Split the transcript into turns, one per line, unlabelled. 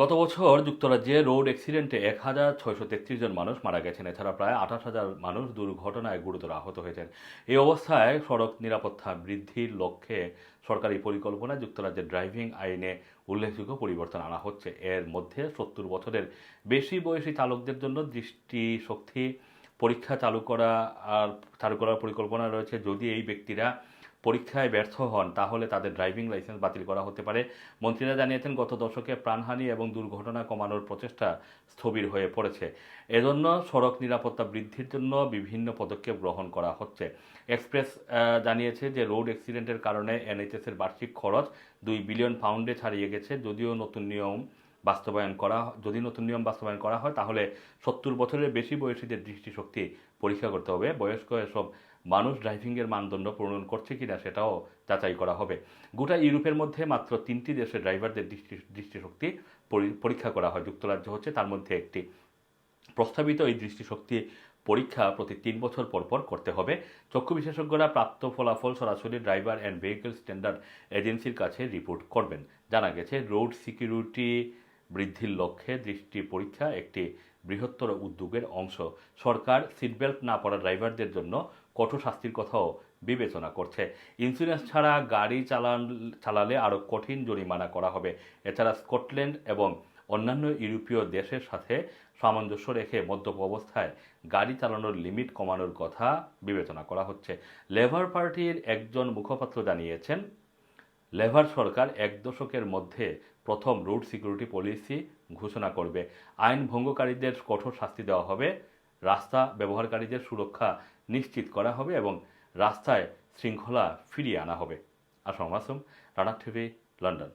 গত বছর যুক্তরাজ্যে রোড অ্যাক্সিডেন্টে এক হাজার ছয়শো তেত্রিশ জন মানুষ মারা গেছেন। এছাড়া প্রায় আঠাশ হাজার মানুষ দুর্ঘটনায় গুরুতর আহত হয়েছেন। এই অবস্থায় সড়ক নিরাপত্তা বৃদ্ধির লক্ষ্যে সরকারি পরিকল্পনায় যুক্তরাজ্যের ড্রাইভিং আইনে উল্লেখযোগ্য পরিবর্তন আনা হচ্ছে। এর মধ্যে সত্তর বছরের বেশি বয়সী চালকদের জন্য দৃষ্টিশক্তি পরীক্ষা চালু করা আর চালু করার পরিকল্পনা রয়েছে। যদি এই ব্যক্তিরা পরীক্ষায় ব্যর্থ হন, তাহলে তাদের ড্রাইভিং লাইসেন্স বাতিল করা হতে পারে। মন্ত্রীরা জানিয়েছেন, গত দশকে প্রাণহানি এবং দুর্ঘটনা কমানোর প্রচেষ্টা স্থবির হয়ে পড়েছে। এজন্য সড়ক নিরাপত্তা বৃদ্ধির জন্য বিভিন্ন পদক্ষেপ গ্রহণ করা হচ্ছে। এক্সপ্রেস জানিয়েছে যে রোড অ্যাক্সিডেন্টের কারণে এনএইচএস এর বার্ষিক খরচ দুই বিলিয়ন পাউন্ডে ছাড়িয়ে গেছে। যদিও নতুন নিয়ম বাস্তবায়ন করা যদি নতুন নিয়ম বাস্তবায়ন করা হয়, তাহলে সত্তর বছরের বেশি বয়সীদের দৃষ্টিশক্তি পরীক্ষা করতে হবে। বয়স্ক এসব মানুষ ড্রাইভিংয়ের মানদণ্ড পূরণ করছে কিনা সেটাও যাচাই করা হবে। গোটা ইউরোপের মধ্যে মাত্র তিনটি দেশে ড্রাইভারদের দৃষ্টি, দৃষ্টিশক্তি পরীক্ষা করা হয়। যুক্তরাজ্য হচ্ছে তার মধ্যে একটি। প্রস্তাবিত এই দৃষ্টিশক্তি পরীক্ষা প্রতি তিন বছর পর পর করতে হবে। চক্ষু বিশেষজ্ঞরা প্রাপ্ত ফলাফল সরাসরি ড্রাইভার অ্যান্ড ভেহিকল স্ট্যান্ডার্ড এজেন্সির কাছে রিপোর্ট করবেন। জানা গেছে রোড সিকিউরিটি বৃদ্ধির লক্ষ্যে দৃষ্টি পরীক্ষা একটি বৃহত্তর উদ্যোগের অংশ। সরকার সিটবেল্ট না পড়া ড্রাইভারদের জন্য কঠোর শাস্তির কথাও বিবেচনা করছে। ইন্স্যুরেন্স ছাড়া গাড়ি চালান, চালালে আরও কঠিন জরিমানা করা হবে। এছাড়া স্কটল্যান্ড এবং অন্যান্য ইউরোপীয় দেশের সাথে সামঞ্জস্য রেখে মদ্যপ অবস্থায় গাড়ি চালানোর লিমিট কমানোর কথা বিবেচনা করা হচ্ছে। লেবার পার্টির একজন মুখপাত্র জানিয়েছেন লেবার সরকার এক দশকের মধ্যে প্রথম রুট সিকিউরিটি পলিসি ঘোষণা করবে। আইন ভঙ্গকারীদের কঠোর শাস্তি দেওয়া হবে, রাস্তা ব্যবহারকারীদের সুরক্ষা নিশ্চিত করা হবে এবং রাস্তায় শৃঙ্খলা ফিরিয়ে আনা হবে। Assam Assam, Rana TV, London.